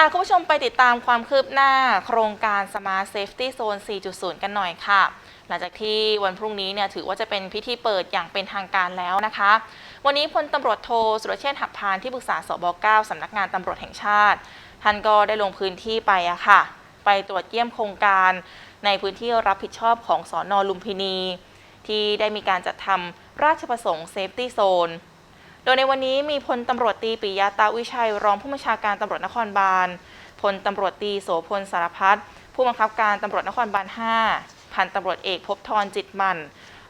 พาคุณผู้ชมไปติดตามความคืบหน้าโครงการ Smart Safety Zone 4.0 กันหน่อยค่ะ หลังจากที่วันพรุ่งนี้เนี่ยถือว่าจะเป็นพิธีเปิดอย่างเป็นทางการแล้วนะคะ วันนี้พลตำรวจโทสุรเชษฐ์หักพานที่ปรึกษาสบ9สำนักงานตำรวจแห่งชาติ ท่านก็ได้ลงพื้นที่ไปอะค่ะ ไปตรวจเยี่ยมโครงการในพื้นที่รับผิดชอบของสอนอลุมพินี ที่ได้มีการจัดทำราชประสงค์ Safety Zone ดยในวันนี้มีพลตำรวจตีปิยาตาวิชัย รองผู้บัญชาการตำรวจนครบาลพลตำรวจตีโสพลสารพัฒผู้บังคับการตำรวจนครบาล 5 พันตำรวจเอกภพบทรจิตมัน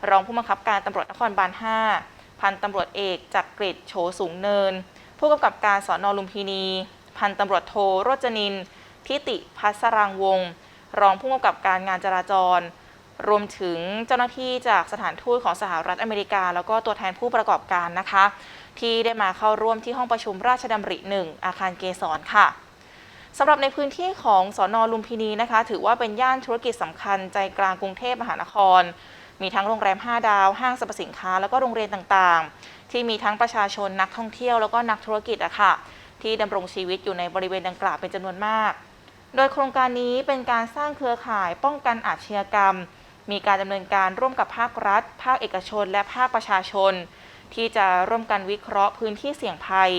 รองผู้บังคับการตำรวจนครบาล 5 พันตำรวจเอกจักริดโฉสูงเนิน ผู้กำกับการสอนอลุมพินี พันตำรวจโทโรจนินทิติพัสรางวงศ์รองผู้กำกับการงานจราจร รวมถึงเจ้าหน้าที่จากสถานทูตของสหรัฐอเมริกา แล้วก็ตัวแทนผู้ประกอบการนะคะ ที่ได้มาเข้าร่วมที่ห้องประชุมราชดำริหนึ่งอาคารเกษรค่ะสำหรับในพื้นที่ของสอนอลุมพินีนะคะ ถือว่าเป็นย่านธุรกิจสำคัญใจกลางกรุงเทพมหานคร มีทั้งโรงแรม 5 ดาว ห้างสรรพสินค้า แล้วก็โรงเรียนต่างๆ ที่มีทั้งประชาชนนักท่องเที่ยวแล้วก็นักธุรกิจอะค่ะ ที่ดำรงชีวิตอยู่ในบริเวณดังกล่าวเป็นจำนวนมาก โดยโครงการนี้เป็นการสร้างเครือข่ายป้องกันอาชญากรรม มีการดำเนินการร่วมกับภาครัฐ ภาคเอกชน และภาคประชาชน ที่จะร่วมกันวิเคราะห์พื้นที่เสี่ยงภัย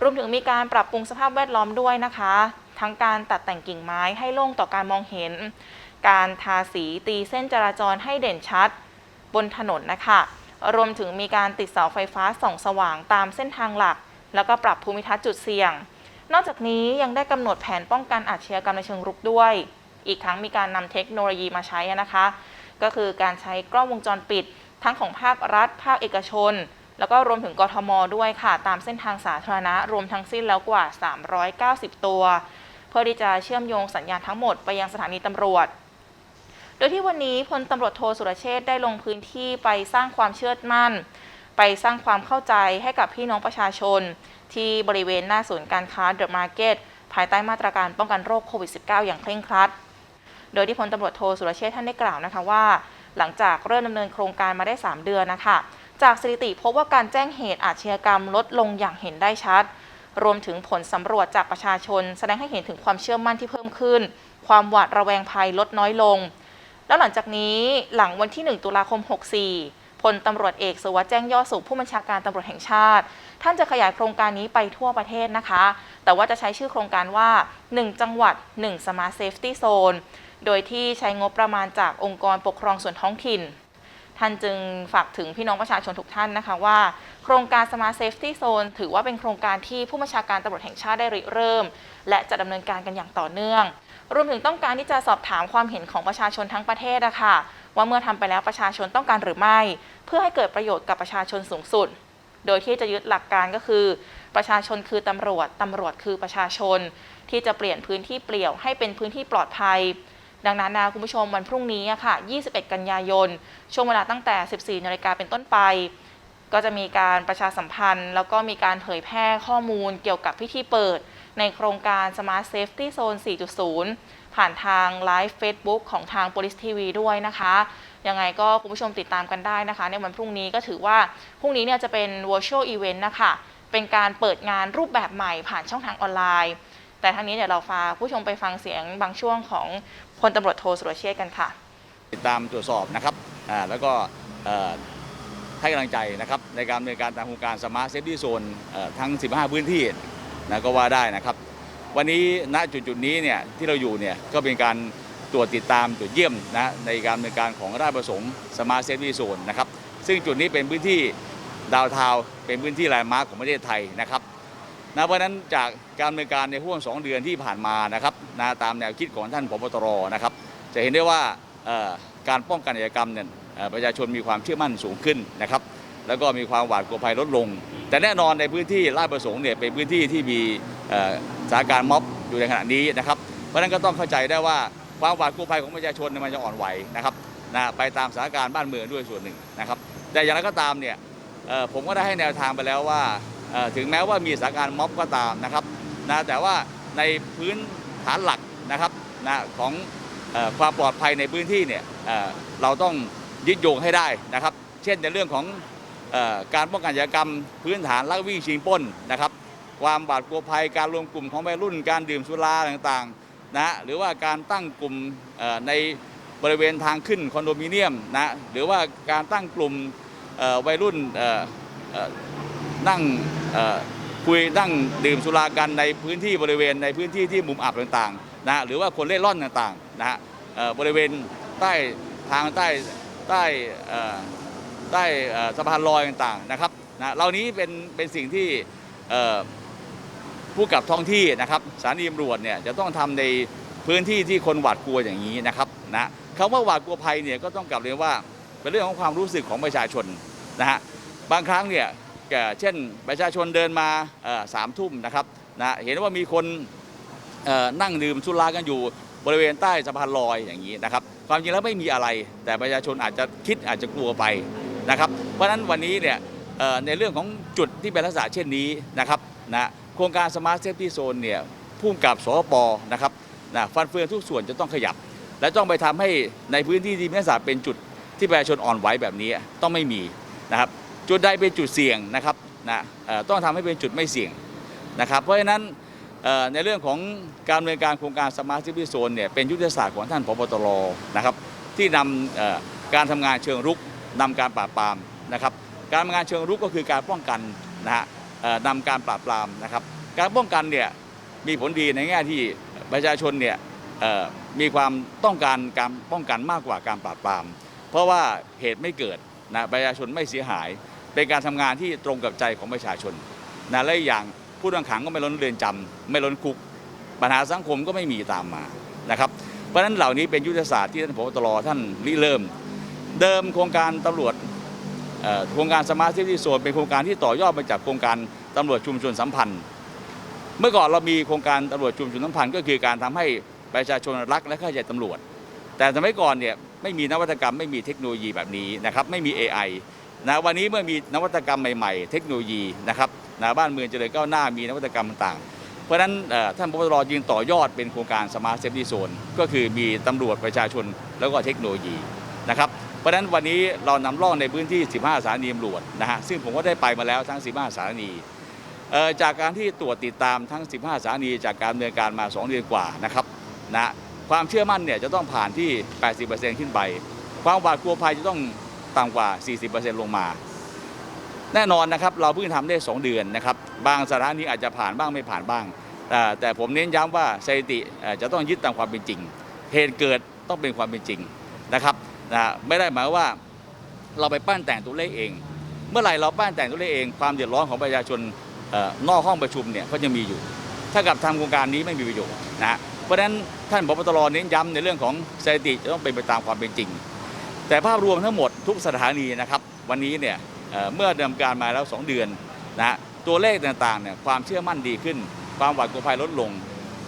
รวมถึงมีการปรับปรุงสภาพแวดล้อมด้วยนะคะ ทั้งการตัดแต่งกิ่งไม้ให้โล่งต่อการมองเห็น การทาสีตีเส้นจราจรให้เด่นชัด บนถนนนะคะ รวมถึงมีการติดเสาไฟฟ้าส่องสว่างตามเส้นทางหลัก แล้วก็ปรับภูมิทัศน์จุดเสี่ยง นอกจากนี้ยังได้กำหนดแผนป้องกันอาชญากรรมในเชิงรุกด้วย อีกทั้งมีการนำเทคโนโลยีมาใช้นะคะ ก็คือการใช้กล้องวงจรปิด ทั้งของภาครัฐ ภาคเอกชน แล้วก็รวมถึงกทมด้วยค่ะ ตามเส้นทางสาธารณะรวมทั้งสิ้นแล้วกว่า 390 ตัว เพื่อที่จะเชื่อมโยงสัญญาณทั้งหมดไปยังสถานีตำรวจโดยที่วันนี้พลตำรวจโทสุรเชษได้ลงพื้นที่ไปสร้างความเชื่อมั่น ไปสร้างความเข้าใจให้กับพี่น้องประชาชน ที่บริเวณหน้าศูนย์การค้าเดอะมาร์เก็ตภายใต้มาตรการป้องกันโรคโควิด -19 อย่างเคร่งครัด โดยที่พลตำรวจโทสุรเชษท่านได้กล่าวนะคะว่า หลังจากเริ่มดำเนินโครงการมาได้ 3 เดือนนะคะจากสถิติพบว่าการแจ้งเหตุอาชญากรรมลดลงอย่างเห็นได้ชัด รวมถึงผลสำรวจจากประชาชน แสดงให้เห็นถึงความเชื่อมั่นที่เพิ่มขึ้น ความหวาดระแวงภัยลดน้อยลง แล้วหลังจากนี้หลังวันที่ 1 ตุลาคม 64พลตำรวจเอกสุวัสด์แจ้งยอดสุขผู้บัญชาการตำรวจแห่งชาติ ท่านจะขยายโครงการนี้ไปทั่วประเทศนะคะ แต่ว่าจะใช้ชื่อโครงการว่า 1 จังหวัด1 Smart Safety Zone โโดยที่ใช้งบประมาณจากองค์กรปกครองส่วนท้องถิ่น ท่านจึงฝากถึงพี่น้องประชาชนทุกท่านนะคะว่า โครงการ Smart Safety Zone ถือว่าเป็นโครงการที่ผู้บัญชาการตำรวจแห่งชาติได้ริเริ่ม และจะดำเนินการกันอย่างต่อเนื่อง รวมถึงต้องการที่จะสอบถามความเห็นของประชาชนทั้งประเทศอะคะว่าเมื่อทำไปแล้วประชาชนต้องการหรือไม่ เพื่อให้เกิดประโยชน์กับประชาชนสูงสุด โดยที่จะยึดหลักการก็คือ ประชาชนคือตำรวจตำรวจคือประชาชน ที่จะเปลี่ยนพื้นที่เปลี่ยวให้เป็นพื้นที่ปลอดภัย ดังนั้นนะคุณผู้ชมวันพรุ่งนี้อะค่ะ 21 กันยายน ช่วงเวลาตั้งแต่ 14นาฬิกาเป็นต้นไป ก็จะมีการประชาสัมพันธ์ แล้วก็มีการเผยแพร่ข้อมูลเกี่ยวกับพิธีเปิด ในโครงการ Smart Safety Zone 4.0 ผ่านทางไลฟ์ Facebook ของทาง Police TV ด้วยนะคะ ยังไงก็คุณผู้ชมติดตามกันได้นะคะ ในวันพรุ่งนี้ก็ถือว่าพรุ่งนี้เนี่ยจะเป็น virtual event นะคะเป็นการเปิดงานรูปแบบใหม่ผ่านช่องทางออนไลน์ แต่ทั้งนี้เดี๋ยวเราพาผู้ชมไปฟังเสียงบางช่วงของ พลตำรวจโทสุรเชษกันค่ะ ติดตามตรวจสอบนะครับแล้วก็ให้กำลังใจนะครับในการดำเนินการตามโครงการสมาร์ทเซฟตี้โซนทั้ง 15 พื้นที่นะก็ว่าได้นะครับ วันนี้ณจุดจุดนี้เนี่ยที่เราอยู่เนี่ยก็เป็นการตรวจติดตามตรวจเยี่ยมนะในการดำเนินการของราชประสงค์สมาร์ทเซฟตี้โซนนะครับซึ่งจุดนี้เป็นพื้นที่ดาวเทาวเป็นพื้นที่แลนด์มาร์คของประเทศไทยนะครับ นะเพราะนั้นจากการดำเนินการในห่วง 2 เดือนที่ผ่านมานะครับนะตามแนวคิดของท่านผบตรนะครับ จะเห็นได้ว่าการป้องกันอาชญากรรมเนี่ยประชาชนมีความเชื่อมั่นสูงขึ้นนะครับ แล้วก็มีความหวาดกลัวภัยลดลง แต่แน่นอนในพื้นที่ราชประสงค์เนี่ยเป็นพื้นที่ที่มีสถานการณ์ม็อบอยู่ในขณะนี้นะครับ เพราะฉะนั้นก็ต้องเข้าใจได้ว่าความหวาดกลัวภัยของประชาชนมันจะอ่อนไหวนะครับนะไปตามสถานการณ์บ้านเมืองด้วยส่วนหนึ่งนะครับ แต่อย่างไรก็ตามเนี่ยผมก็ได้ให้แนวทางไปแล้วว่า ถึงแม้ว่ามีสถานการณ์ม็อบก็ตามนะครับนะแต่ว่าในพื้นฐานหลักนะครับนะของอความปลอดภัยในพื้นที่เนี่ยเเราต้องยึดโยงให้ได้นะครับ เช่นในเรื่องของอการป้องกันอาชญากรรมพื้นฐานลักวิ่งชิงปล้นนะครับ ความบาดกลัวภัยการรวมกลุ่มของวัยรุ่นการดื่มสุราต่างๆนะหรือว่าการตั้งกลุ่มในบริเวณทางขึ้นคอนโดมิเนียมนะหรือว่าการตั้งกลุ่มวัยรุ่น นั่งคุยนั่งดื่มสุรากันในพื้นที่บริเวณในพื้นที่ที่มุมอับต่างๆนะหรือว่าคนเล่ร่อนต่างๆนะฮะบริเวณใต้ทางใต้ใต้ใต้สะพานลอยต่างๆนะครับนะเหล่านี้เป็นเป็นสิ่งที่ผู้กับท้องที่นะครับสถานีตำรวจเนี่ยจะต้องทำในพื้นที่ที่คนหวาดกลัวอย่างนี้นะครับนะคำว่าหวาดกลัวภัยเนี่ยก็ต้องกลับเรียนว่าเป็นเรื่องของความรู้สึกของประชาชนนะฮะบางครั้งเนี่ย เช่นประชาชนเดินมาสามทุ่มนะครับนะเห็นว่ามีคนนั่งดื่มสุรากันอยู่บริเวณใต้สะพานลอยอย่างนี้นะครับ ความจริงแล้วไม่มีอะไร แต่ประชาชนอาจจะคิดอาจจะกลัวไปนะครับ เพราะฉะนั้นวันนี้เนี่ยในเรื่องของจุดที่เป็นลักษณะเช่นนี้นะครับนะโครงการ Smart Safety Zone เนี่ยพุ่มกับสปนะครับนะฟันเฟืองทุกส่วนจะต้องขยับ และต้องไปทำให้ในพื้นที่ที่มีลักษณะเป็นจุดที่ประชาชนอ่อนไหวแบบนี้ต้องไม่มีนะครับ จุดใดเป็นจุดเสี่ยงนะครับนะต้องทำให้เป็นจุดไม่เสี่ยงนะครับ เพราะฉะนั้นในเรื่องของการดำเนินการโครงการ Smart Safety Zone เนี่ยเป็นยุทธศาสตร์ของท่านพบตรนะครับ ที่นำการทำงานเชิงรุกนำการปราบปรามนะครับ การทำงานเชิงรุกก็คือการป้องกันนะฮะนำการปราบปรามนะครับ การป้องกันเนี่ยมีผลดีในแง่ที่ประชาชนเนี่ยมีความต้องการการป้องกันมากกว่าการปราบปราม เพราะว่าเหตุไม่เกิดนะประชาชนไม่เสียหาย เป็นการทำงานที่ตรงกับใจของประชาชนนะและอย่างผู้ต้องขังก็ไม่ล้นเรือนจำไม่ล้นคุก ปัญหาสังคมก็ไม่มีตามมานะครับ เพราะฉะนั้นเหล่านี้เป็นยุทธศาสตร์ที่ท่านพบตรท่านริเริ่ม เดิมโครงการตำรวจโครงการสมาร์ทซิตี้โซนเป็นโครงการที่ต่อยอดมาจากโครงการตำรวจชุมชนสัมพันธ์ เมื่อก่อนเรามีโครงการตำรวจชุมชนสัมพันธ์ก็คือการทำให้ประชาชนรักและเข้าใจตำรวจ แต่สมัยก่อนเนี่ยไม่มีนวัตกรรมไม่มีเทคโนโลยีแบบนี้นะครับไม่มี AI นะวันนี้เมื่อมีนวัตกรรมใหม่ๆ เทคโนโลยีนะครับนะบ้านเมืองเจริญก้าวหน้ามีนวัตกรรมต่างๆ เพราะฉะนั้นท่านพบตรยิงต่อยอดเป็นโครงการสมาร์ทเซฟตี้โซนก็คือมีตำรวจประชาชนแล้วก็เทคโนโลยีนะครับเพราะฉะนั้นวันนี้เรานำร่องในพื้นที่ 15 สถานีตำรวจนะฮะซึ่งผมก็ได้ไปมาแล้วทั้ง 15 สถานีจากการที่ตรวจติดตามทั้ง 15 สถานีจากการดำเนินการมา 2 เดือนกว่านะครับนะความเชื่อมั่นเนี่ยจะต้องผ่านที่ 80%ขึ้นไป ความหวาดกลัวภัยจะต้อง ต่ำกว่า 40%ลงมา แน่นอนนะครับเราเพิ่งทำได้ 2 เดือนนะครับบางสถานีอาจจะผ่านบ้างไม่ผ่านบ้างแต่แต่ผมเน้นย้ำว่าสถิติจะต้องยึดตามความเป็นจริง เหตุเกิดต้องเป็นความเป็นจริงนะครับนะไม่ได้หมายว่าเราไปปั้นแต่งตัวเลขเอง เมื่อไหร่เราปั้นแต่งตัวเลขเอง ความเดือดร้อนของประชาชนนอกห้องประชุมเนี่ยก็จะมีอยู่ ถ้ากับทำโครงการนี้ไม่มีประโยชน์นะฮะเพราะฉะนั้นท่านพบตรเน้นย้ำในเรื่องของสถิติจะต้องเป็นไปตามความเป็นจริง แต่ภาพรวมทั้งหมดทุกสถานีนะครับ วันนี้เนี่ยเเมื่อดำเนินการมาแล้ว 2 เดือนนะฮะตัวเลขต่างๆเนี่ยความเชื่อมั่นดีขึ้น ความหวาดกลัวภัยลดลง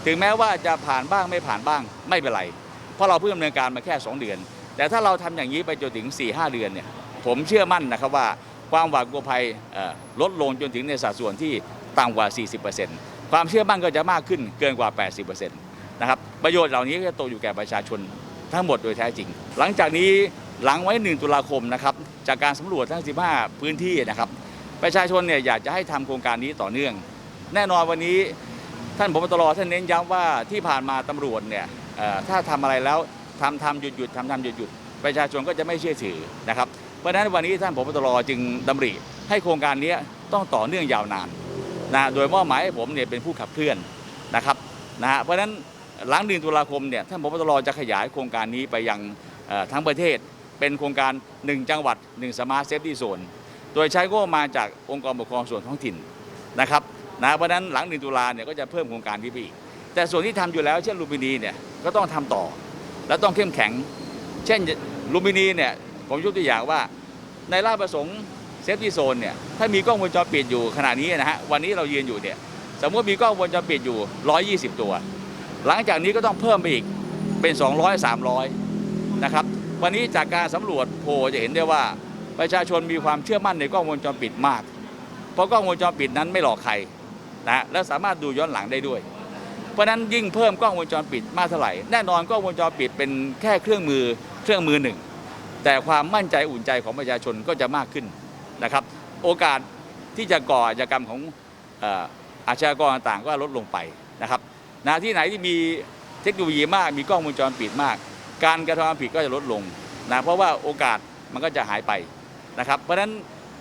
ถึงแม้ว่าจะผ่านบ้างไม่ผ่านบ้างไม่เป็นไร เพราะเราเพิ่งดำเนินการมาแค่ 2 เดือน แต่ถ้าเราทำอย่างนี้ไปจนถึง 4-5 เดือนเนี่ยผมเชื่อมั่นนะครับว่าความหวาดกลัวภัยลดลงจนถึงในสัดส่วนที่ต่ำกว่า 40%ความเชื่อมั่นก็จะมากขึ้นเกินกว่า 80%นะครับประโยชน์เหล่านี้ก็จะตกอยู่แก่ประชาชนทั้งหมดโดยแท้จริง หลังจากนี้ หลังไว้ 1 ตุลาคมนะครับจากการสำรวจทั้ง 15 พื้นที่นะครับประชาชนเนี่ยอยากจะให้ทำโครงการนี้ต่อเนื่อง แน่นอนวันนี้ท่านพบตรท่านเน้นย้ำว่าที่ผ่านมาตำรวจเนี่ยถ้าทำอะไรแล้วทำทำหยุดหยุดทำทำหยุดหยุดประชาชนก็จะไม่เชื่อถือนะครับ เพราะฉะนั้นวันนี้ท่านพบตรจึงดำริ ให้โครงการนี้ต้องต่อเนื่องยาวนานนะโดยมอบหมายให้ผมเนี่ยเป็นผู้ขับเคลื่อนนะครับนะฮะเพราะฉะนั้นหลังเดือนตุลาคมเนี่ยท่านพบตรจะขยายโครงการนี้ไปยังทั้งประเทศ เป็นโครงการ 1 จังหวัด 1 สมาร์ทเซฟตี้โซน โดยใช้งบมาจากองค์กรปกครองส่วนท้องถิ่นนะครับนะเพราะนั้นหลังหนึ่งตุลาเนี่ยก็จะเพิ่มโครงการนี้ไปอีก แต่ส่วนที่ทำอยู่แล้วเช่นลูมพินีเนี่ยก็ต้องทำต่อ และต้องเข้มแข็ง เช่นลูมพินีเนี่ยผมยกตัวอย่างว่าในราชประสงค์เซฟตี้โซนเนี่ยถ้ามีกล้องวงจรปิดอยู่ขณะนี้นะฮะวันนี้เรายืนอยู่เนี่ยสมมติมีกล้องวงจรปิดอยู่ 120 ตัว หลังจากนี้ก็ต้องเพิ่มไปอีกเป็น 200 300 นะครับ วันนี้จากการสำรวจโพจะเห็นได้ว่าประชาชนมีความเชื่อมั่นในกล้องวงจรปิดมาก เพราะกล้องวงจรปิดนั้นไม่หลอกใครนะและสามารถดูย้อนหลังได้ด้วย เพราะนั้นยิ่งเพิ่มกล้องวงจรปิดมากเท่าไหร่แน่นอนกล้องวงจรปิดเป็นแค่เครื่องมือเครื่องมือหนึ่ง แต่ความมั่นใจอุ่นใจของประชาชนก็จะมากขึ้นนะครับ โอกาสที่จะก่ออาชญากรรมของอออาชญากรต่างๆก็ลดลงไปนะครับนะที่ไหนที่มีเทคโนโลยีมากมีกล้องวงจรปิดมาก การกระทำความผิดก็จะลดลงนะเพราะว่าโอกาสมันก็จะหายไปนะครับเพราะฉะนั้น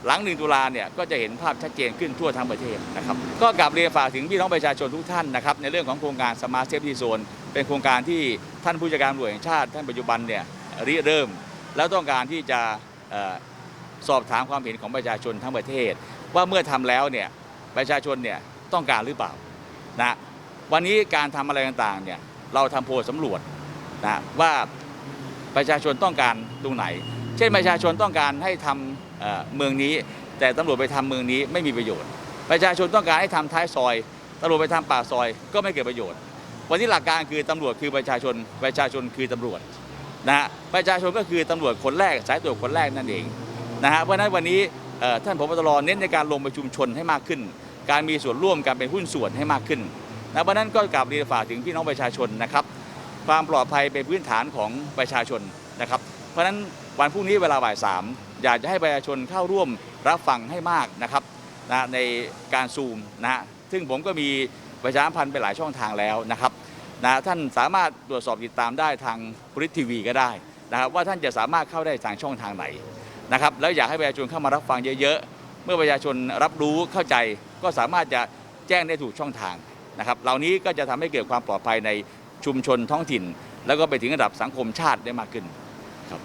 หลังหนึ่งตุลาเนี่ยก็จะเห็นภาพชัดเจนขึ้นทั่วทั้งประเทศนะครับก็กลับเรียนฝากถึงพี่น้องประชาชนทุกท่านนะครับในเรื่องของโครงการ Smart Safety Zone เป็นโครงการที่ท่านผู้จัดการตำรวจแห่งชาติ ท่านปัจจุบันเนี่ยริเริ่ม แล้วต้องการที่จะออสอบถามความเห็นของประชาชนทั้งประเทศ ว่าเมื่อทำแล้วเนี่ยประชาชนเนี่ยต้องการหรือเปล่านะวันนี้การทำอะไรต่างๆเนี่ยเราทำโพลสำรวจ นะว่าประชาชนต้องการตรงไหน เช่นประชาชนต้องการให้ทำเอ่อเมืองนี้ แต่ตำรวจไปทำเมืองนี้ไม่มีประโยชน์ ประชาชนต้องการให้ทำท้ายซอยตำรวจไปทำป่าซอยก็ไม่เกิดประโยชน์ วันนี้หลักการคือตำรวจคือประชาชนประชาชนคือตำรวจนะฮะประชาชนก็คือตำรวจคนแรกสายตรวจคนแรกนั่นเองนะฮะเพราะนั้นวันนี้ท่านผบตรเน้นในการลงไปชุมชนให้มากขึ้น การมีส่วนร่วมการเป็นหุ้นส่วนให้มากขึ้นนะเพราะนั้นก็กราบเรียนฝากถึงพี่น้องประชาชนนะครับ ความปลอดภัยเป็นพื้นฐานของประชาชนนะครับ เพราะฉะนั้นวันพรุ่งนี้เวลาบ่ายสามอยากจะให้ประชาชนเข้าร่วมรับฟังให้มากนะครับนะในการซูมนะฮะซึ่งผมก็มีประชาพันธ์ไปหลายช่องทางแล้วนะครับนะท่านสามารถตรวจสอบติดตามได้ทางบริทีวีก็ได้นะครับว่าท่านจะสามารถเข้าได้ทางช่องทางไหนนะครับแล้วอยากให้ประชาชนเข้ามารับฟังเยอะๆ เมื่อประชาชนรับรู้เข้าใจก็สามารถจะแจ้งได้ถูกช่องทางนะครับเหล่านี้ก็จะทำให้เกิดความปลอดภัยใน ชุมชนท้องถิ่น แล้วก็ไปถึงระดับสังคมชาติได้มากขึ้นครับ